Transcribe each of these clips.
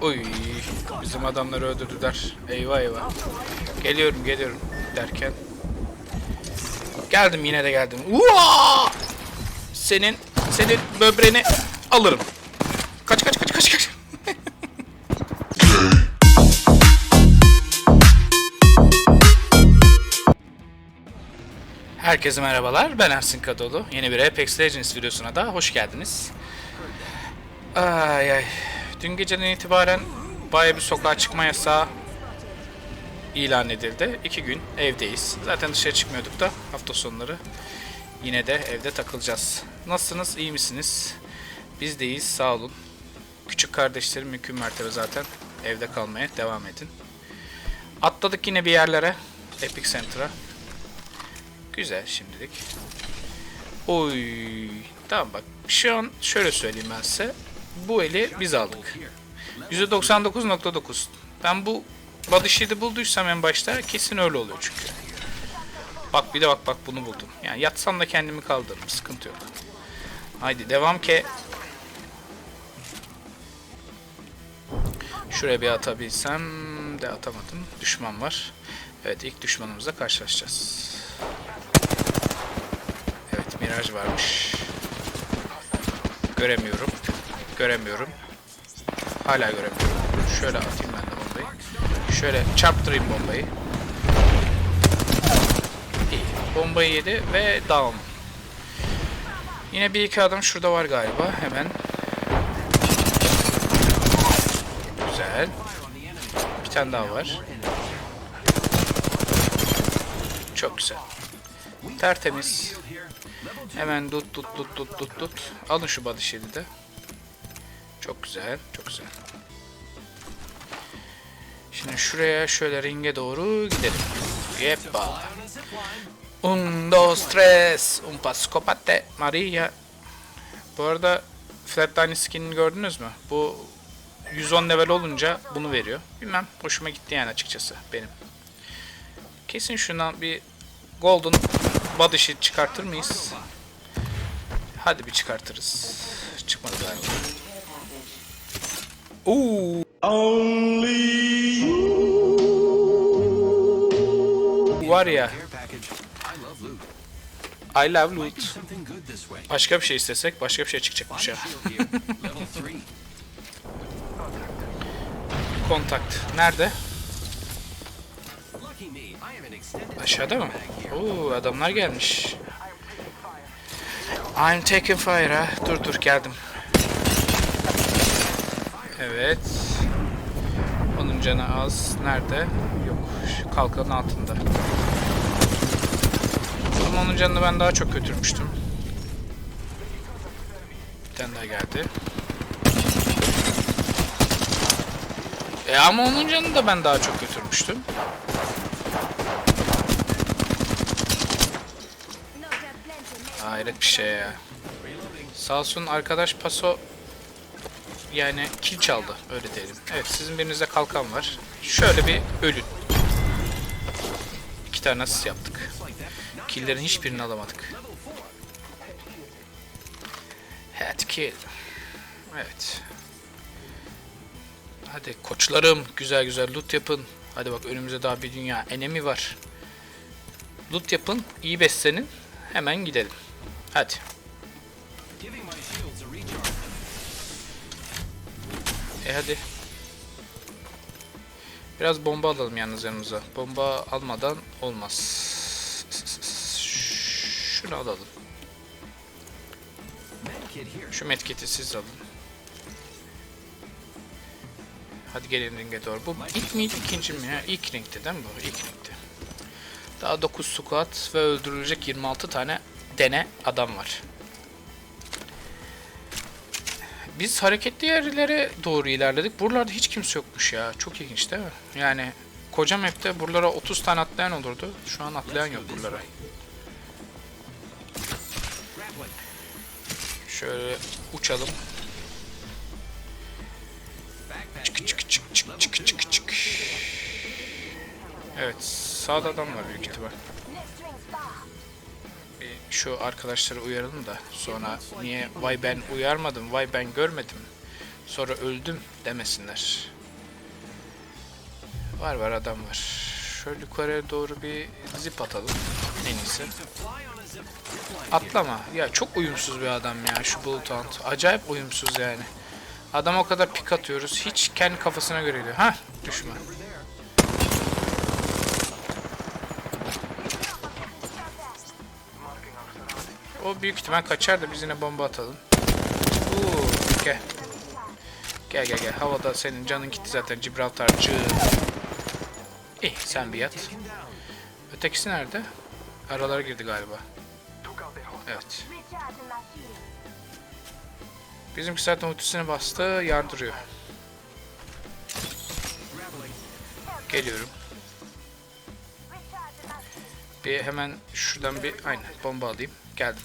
Uy, bizim adamları öldürdüler. Eyvah eyvah. Geliyorum geliyorum derken. Geldim yine de geldim. Uaa! Senin senin böbreğini alırım. Kaç kaç kaç kaç kaç. Herkese merhabalar. Ben Ersin Kadıoğlu. Yeni bir Apex Legends videosuna da hoş geldiniz. Ay ay. Dün geceden itibaren baya bir sokağa çıkma yasağı ilan edildi. İki gün evdeyiz. Zaten dışarı çıkmıyorduk da hafta sonları yine de evde takılacağız. Nasılsınız? İyi misiniz? Biz de iyiyiz. Sağ olun. Küçük kardeşlerim mümkün mertebe zaten evde kalmaya devam edin. Atladık yine bir yerlere. Epic Center'a. Güzel şimdilik. Oy. Tamam bak. Şu an şöyle söyleyeyim ben size. Bu eli biz aldık. %99.9. Ben bu body shield'i bulduysam en başta kesin öyle oluyor çünkü. Bak bir de bak bak bunu buldum. Yani yatsam da kendimi kaldırırım. Sıkıntı yok. Haydi devam ki. Şuraya bir atabilsem de atamadım. Düşman var. Evet ilk düşmanımızla karşılaşacağız. Evet miraj varmış. Göremiyorum. Göremiyorum. Hala göremiyorum. Şöyle atayım ben de bombayı. Şöyle çarptırayım bombayı. İyi. Bombayı yedi ve down. Yine bir iki adam şurada var galiba. Hemen. Güzel. Bir tane daha var. Çok güzel. Tertemiz. Hemen tut tut tut tut tut tut. Alın şu body de. Çok güzel, çok güzel. Şimdi şuraya şöyle ringe doğru gidelim. Yeppa. Un, dos, tres. Un pascopate. Maria. Bu arada Flatline skinini gördünüz mü? Bu 110 level olunca bunu veriyor. Bilmem hoşuma gitti yani açıkçası benim. Kesin şundan bir golden body sheet çıkartır mıyız? Hadi bir çıkartırız. Çıkmadı galiba. Oo. Var ya. I love loot. Başka bir şey istesek başka bir şey çıkacakmış ya. Kontakt. Nerede? Aşağıda mı? Oo adamlar gelmiş. I'm taking fire ha. Dur dur geldim. Evet. Onun canı az. Nerede? Yok. Şu kalkanın altında. Ama onun canını ben daha çok götürmüştüm. Bir tane daha geldi. E ama onun canını da ben daha çok götürmüştüm. Hayret bir şey ya. Sağ arkadaş paso yani kill çaldı öyle diyelim. Evet sizin birinizde kalkan var. Şöyle bir ölün. İki tane asist yaptık. Killerin hiçbirini alamadık. Head kill. Evet. Hadi koçlarım güzel güzel loot yapın. Hadi bak önümüzde daha bir dünya enemi var. Loot yapın, iyi beslenin. Hemen gidelim. Hadi. E hadi. Biraz bomba alalım yalnız yanımıza. Bomba almadan olmaz. Şunu alalım. Şu medkiti siz alın. Hadi gelin ringe doğru. Bu ilk miydi ikinci mi ya? İlk ringti değil mi bu? İlk ringti. Daha 9 squat ve öldürülecek 26 tane dene adam var. Biz hareketli yerlere doğru ilerledik. Buralarda hiç kimse yokmuş ya. Çok ilginç değil mi? Yani koca map'te buralara 30 tane atlayan olurdu. Şu an atlayan yok buralara. Şöyle uçalım. Çık çık çık çık çık çık çık. Evet, sağda adam var büyük ihtimal. Bir şu arkadaşları uyaralım da sonra niye vay ben uyarmadım, vay ben görmedim Sonra öldüm demesinler. Var var adam var. Şöyle yukarıya doğru bir zip atalım. En iyisi. Atlama. Ya çok uyumsuz bir adam ya şu Bulut Hunt. Acayip uyumsuz yani. Adam o kadar pik atıyoruz. Hiç kendi kafasına göre gidiyor. Hah düşme. O büyük ihtimal kaçar da biz yine bomba atalım. Oo, gel. Gel gel gel. Havada senin canın gitti zaten Gibraltarcı. İyi sen bir yat. Ötekisi nerede? Aralara girdi galiba. Evet. Bizimki zaten ultisini bastı. Yardırıyor. Geliyorum. Bir hemen şuradan bir aynen bomba alayım. Geldim.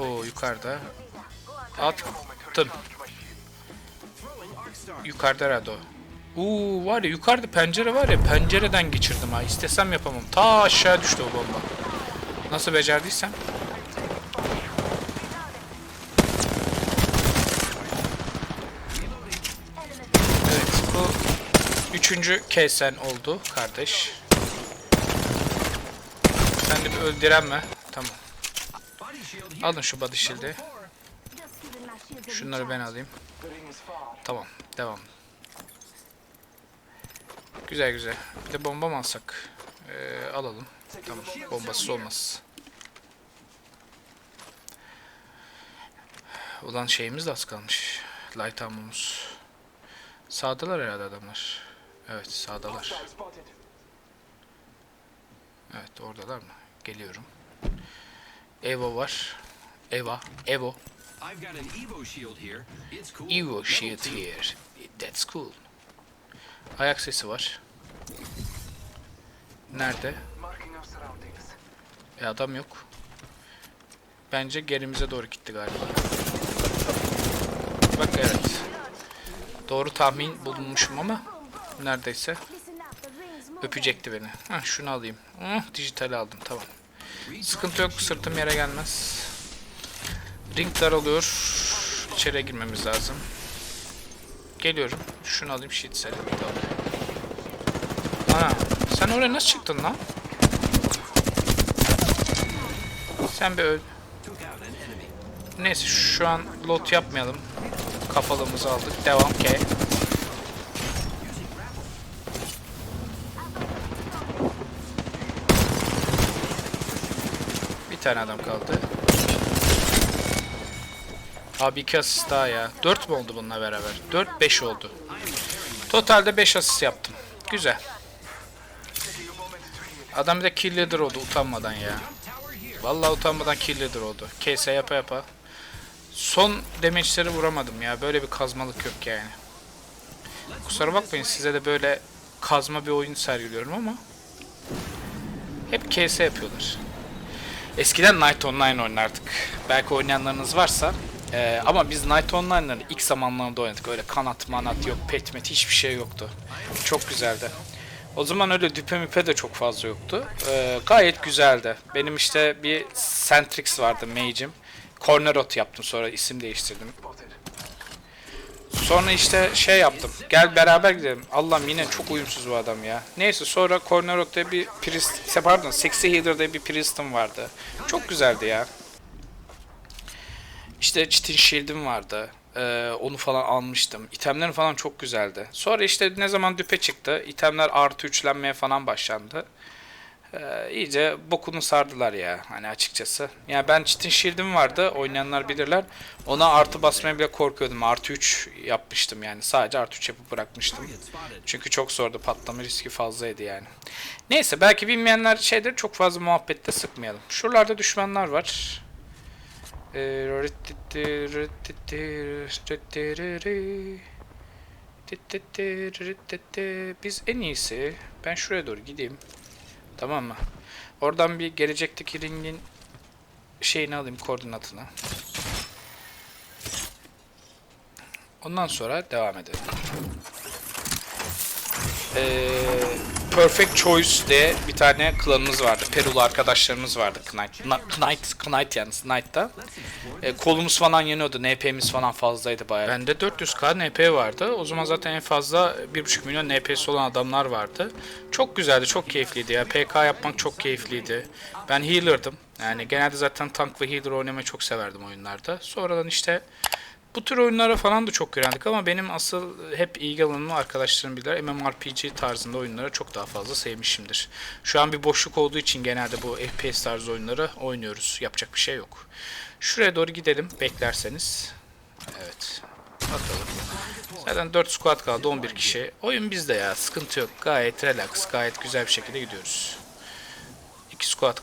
O yukarıda. Attım. Yukarıda herhalde o. Uuu var ya yukarıda pencere var ya pencereden geçirdim ha. İstesem yapamam. Ta aşağı düştü o bomba. Nasıl becerdiysem. Evet bu üçüncü kesen oldu kardeş. Sen de bir öldürenme. Tamam. Alın şu body shield'i. Şunları ben alayım. Tamam. Devam. Güzel güzel. Bir de bomba mı alsak? Ee, alalım. Tamam. Bombasız olmaz. Ulan şeyimiz de az kalmış. Light amumuz. Sağdalar herhalde adamlar. Evet sağdalar. Evet oradalar mı? Geliyorum. Evo var. Eva. Evo. I've got an Evo shield here. It's cool. Evo shield here. That's cool. Ayak sesi var. Nerede? E adam yok. Bence gerimize doğru gitti galiba. Bak evet. Doğru tahmin bulunmuşum ama neredeyse öpecekti beni. Hah şunu alayım. Hah dijital aldım tamam. Sıkıntı yok sırtım yere gelmez. Ring daralıyor. İçeriye girmemiz lazım. Geliyorum. Şunu alayım. Tamam. Ana sen oraya nasıl çıktın lan? Sen bir öl. Neyse şu an lot yapmayalım. Kafalığımızı aldık. Devam K. Bir tane adam kaldı. Abi iki asist daha ya. 4 mü oldu bununla beraber? 4-5 oldu. Totalde 5 asist yaptım. Güzel. Adam bir de kill leader oldu utanmadan ya. Vallahi utanmadan kill leader oldu. Kese yapa yapa. Son damage'leri vuramadım ya. Böyle bir kazmalık yok yani. Kusura bakmayın size de böyle kazma bir oyun sergiliyorum ama hep KS yapıyorlar. Eskiden Night Online oynardık. Belki oynayanlarınız varsa. Ee, ama biz Night Online'ları ilk zamanlarında oynadık. Öyle kanat manat yok, petmet hiçbir şey yoktu. Çok güzeldi. O zaman öyle düpe müpe de çok fazla yoktu. Ee, gayet güzeldi. Benim işte bir Centrix vardı mage'im. Cornerot yaptım sonra isim değiştirdim. Sonra işte şey yaptım. Gel beraber gidelim. Allah'ım yine çok uyumsuz bu adam ya. Neyse sonra Cornerot'ta bir priest, pardon Sexy Healer'da bir priest'im vardı. Çok güzeldi ya. İşte Chitin Shield'im vardı. Ee, onu falan almıştım. İtemlerim falan çok güzeldi. Sonra işte ne zaman düpe çıktı. itemler artı üçlenmeye falan başlandı. Ee, iyice bokunu sardılar ya hani açıkçası. Yani ben Chitin Shield'im vardı. Oynayanlar bilirler. Ona artı basmaya bile korkuyordum. Artı 3 yapmıştım yani. Sadece artı 3 yapıp bırakmıştım. Çünkü çok zordu. Patlama riski fazlaydı yani. Neyse belki bilmeyenler şeydir. Çok fazla muhabbette sıkmayalım. Şuralarda düşmanlar var. Biz en iyisi ben şuraya doğru gideyim. Tamam mı? Oradan bir gelecekteki ringin şeyini alayım koordinatını. Ondan sonra devam edelim. Ee, Perfect Choice diye bir tane klanımız vardı. Perulu arkadaşlarımız vardı Knight. Knight, Knight yani Knight'ta. E, kolumuz falan yanıyordu. NP'miz falan fazlaydı bayağı. Bende 400k NP vardı. O zaman zaten en fazla 1.5 milyon NP'si olan adamlar vardı. Çok güzeldi, çok keyifliydi ya. PK yapmak çok keyifliydi. Ben healer'dım. Yani genelde zaten tank ve healer oynamayı çok severdim oyunlarda. Sonradan işte bu tür oyunlara falan da çok yöneldik ama benim asıl hep ilgi alanımı arkadaşlarım bilir. MMORPG tarzında oyunlara çok daha fazla sevmişimdir. Şu an bir boşluk olduğu için genelde bu FPS tarzı oyunları oynuyoruz. Yapacak bir şey yok. Şuraya doğru gidelim beklerseniz. Evet. Bakalım. Zaten 4 squad kaldı 11 kişi. Oyun bizde ya sıkıntı yok. Gayet relax, gayet güzel bir şekilde gidiyoruz. 2 squad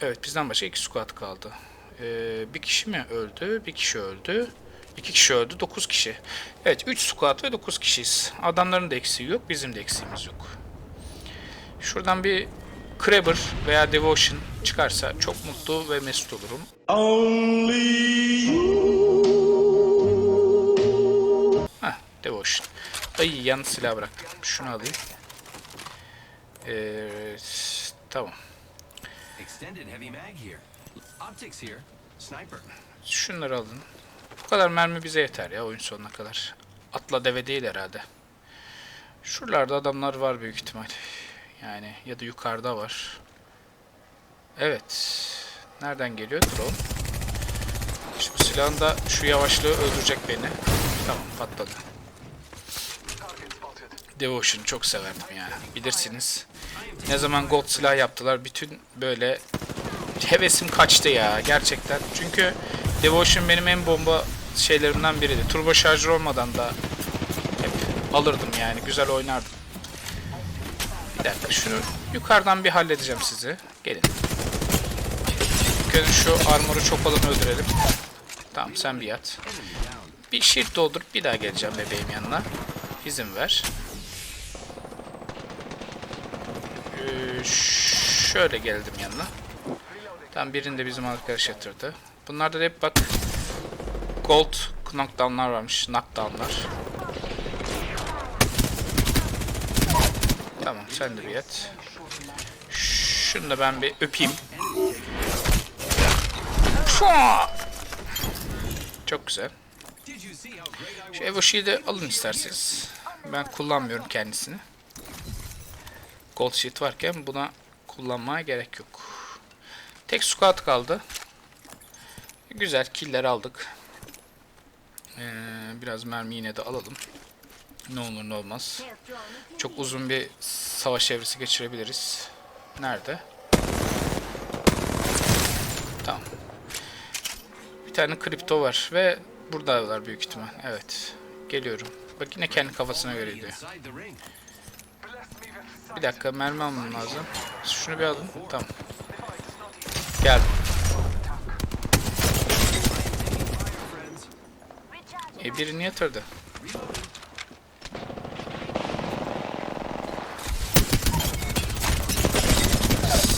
Evet bizden başka 2 squad kaldı. Ee, bir kişi mi öldü? Bir kişi öldü. 2 kişi öldü. 9 kişi. Evet 3 squad ve 9 kişiyiz. Adamların da eksiği yok. Bizim de eksiğimiz yok. Şuradan bir Crabber veya Devotion çıkarsa çok mutlu ve mesut olurum. Heh, Devotion. Ay yanlış silah bıraktım. Şunu alayım. Ee, tamam. Extended heavy mag here. Optics here. Sniper. Şunları alın. Kadar mermi bize yeter ya oyun sonuna kadar. Atla deve değil herhalde. Şuralarda adamlar var büyük ihtimal. Yani ya da yukarıda var. Evet. Nereden geliyor drone? Bu silahın da şu yavaşlığı öldürecek beni. Tamam patladı. Devotion çok severdim ya. Bilirsiniz. Ne zaman gold silah yaptılar bütün böyle hevesim kaçtı ya gerçekten. Çünkü Devotion benim en bomba şeylerimden biriydi. Turbo şarjör olmadan da hep alırdım yani. Güzel oynardım. Bir dakika şunu yukarıdan bir halledeceğim sizi. Gelin. Önce şu armoru çok olanı öldürelim. Tamam sen bir yat. Bir shield doldurup bir daha geleceğim bebeğim yanına. İzin ver. Ee, şöyle geldim yanına. Tam birinde bizim arkadaş yatırdı. Bunlarda da hep bak gold knockdown'lar varmış. Knockdown'lar. Tamam sen de bir yat. Şunu da ben bir öpeyim. Çok güzel. Şu Evo Shield'i alın isterseniz. Ben kullanmıyorum kendisini. Gold Shield varken buna kullanmaya gerek yok. Tek squad kaldı. Güzel killer aldık. Ee, biraz mermi yine de alalım. Ne olur ne olmaz. Çok uzun bir savaş evresi geçirebiliriz. Nerede? Tamam. Bir tane kripto var ve buradalar büyük ihtimal. Evet. Geliyorum. Bak yine kendi kafasına göre ring? Bir dakika mermi almam lazım. Şunu bir alın. Tamam. Geldim. E birini yatırdı.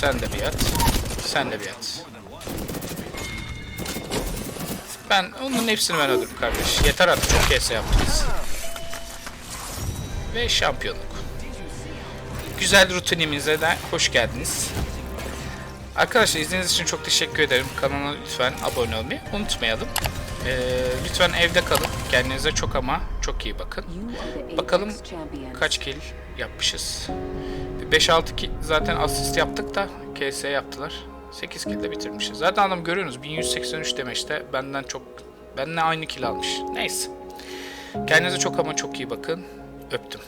Sen de bir yat. Sen de bir yat. Ben onun hepsini ben öldürdüm kardeş. Yeter artık çok kese yaptınız. Ve şampiyonluk. Güzel rutinimize de hoş geldiniz. Arkadaşlar izlediğiniz için çok teşekkür ederim. Kanala lütfen abone olmayı unutmayalım. Ee, lütfen evde kalın. Kendinize çok ama çok iyi bakın. Bakalım kaç kill yapmışız. 5-6 kill zaten asist yaptık da KS yaptılar. 8 kill de bitirmişiz. Zaten adam görüyorsunuz 1183 demeçte benden çok benimle aynı kill almış. Neyse. Kendinize çok ama çok iyi bakın. Öptüm.